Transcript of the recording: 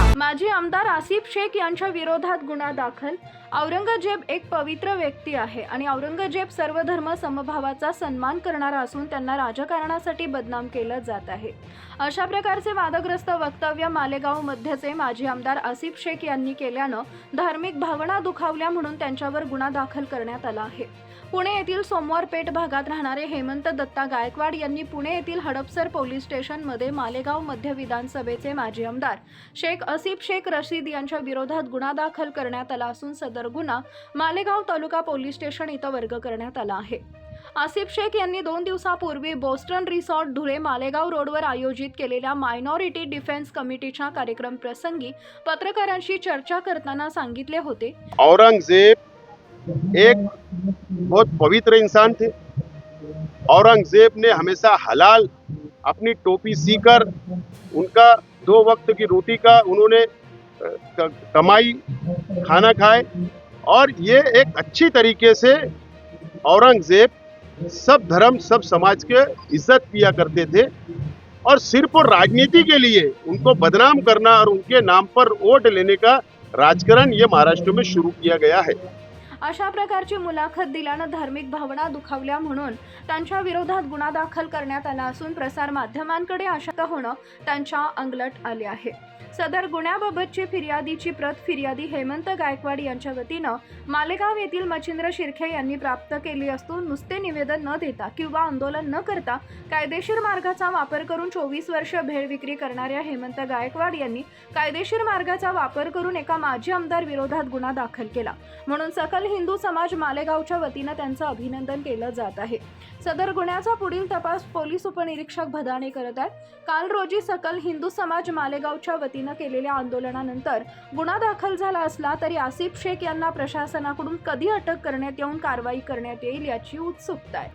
माजी आमदार आसिफ शेख यांच्या विरोधात गुन्हा दाखल. औरंगजेब एक पवित्र व्यक्ती आहे आणि औरंगजेब सर्व धर्म समभावाचा सन्मान करणारा असून त्यांना राजकारणासाठी बदनाम केलं जात आहे. अशा प्रकारचे वादग्रस्त वक्तव्य मालेगाव मध्यचे माजी आमदार आसिफ शेख यांनी केल्यानं धार्मिक भावना दुखावल्या म्हणून त्यांच्यावर गुन्हा दाखल करण्यात आला आहे. पुणे येथील सोमवार पेठ भागात राहणारे हेमंत दत्ता गायकवाड यांनी पुणे येथील हडपसर पोलीस स्टेशनमध्ये मालेगाव मध्य विधानसभेचे माजी आमदार शेख असिफ शेख रशीद यांच्या विरोधात गुन्हा दाखल करण्यात आला असून सदर गुन्हा मालेगाव तालुका पोलीस स्टेशन इथं वर्ग करण्यात आला आहे. आसिफ शेख यांनी दोन दिवसापूर्वी बोस्टन रिसॉर्ट धुळे मालेगाव रोडवर आयोजित केलेल्या मायनॉरिटी डिफेन्स कमिटीच्या कार्यक्रम प्रसंगी पत्रकारांशी चर्चा करताना सांगितले होते. औरंगजेब एक बहुत पवित्र इंसान थे. औरंगजेब ने हमेशा हलाल अपनी टोपी सीकर, उनका दो वक्त की रोटी का उन्होंने कमाई, खाना खाए। और ये एक अच्छी तरीके से औरंगज़ेब सब धर्म, सब समाज के इज़्ज़त किया करते थे। और सिर्फ़ और राजनीति के लिए उनको बदनाम करना और उनके नाम पर वोट लेने का राजकरण ये महाराष्ट्र में शुरू किया गया है। अशा प्रकारची मुलाखत दिल्यानं धार्मिक भावना दुखावल्या म्हणून त्यांच्या विरोधात गुन्हा दाखल करण्यात आला असून प्रसार माध्यमांकडे आशंका होणं त्यांच्या अंगलट आले आहे. सदर गुन्ह्याबाबतची फिर्यादीची प्रत फिर्यादी हेमंत गायकवाड यांच्या वतीनं मालेगाव येथील मच्छिंद्र शिर्खे यांनी प्राप्त केली असून नुसते निवेदन न देता किंवा आंदोलन न करता कायदेशीर मार्गाचा वापर करून चोवीस वर्ष भेळ विक्री करणाऱ्या हेमंत गायकवाड यांनी कायदेशीर मार्गाचा वापर करून एका माजी आमदार विरोधात गुन्हा दाखल केला. म्हणून सकल हिंदू समाज मालेगावच्या वतीनं त्यांचं अभिनंदन केलं जात आहे. सदर गुन्ह्याचा पुढील तपास पोलीस उपनिरीक्षक भदाणे करत आहेत. काल रोजी सकल हिंदू समाज मालेगावच्या वतीनं केलेल्या आंदोलनानंतर गुन्हा दाखल झाला असला तरी आसिफ शेख यांना प्रशासनाकडून कधी अटक करण्यात येऊन कारवाई करण्यात येईल याची उत्सुकता आहे.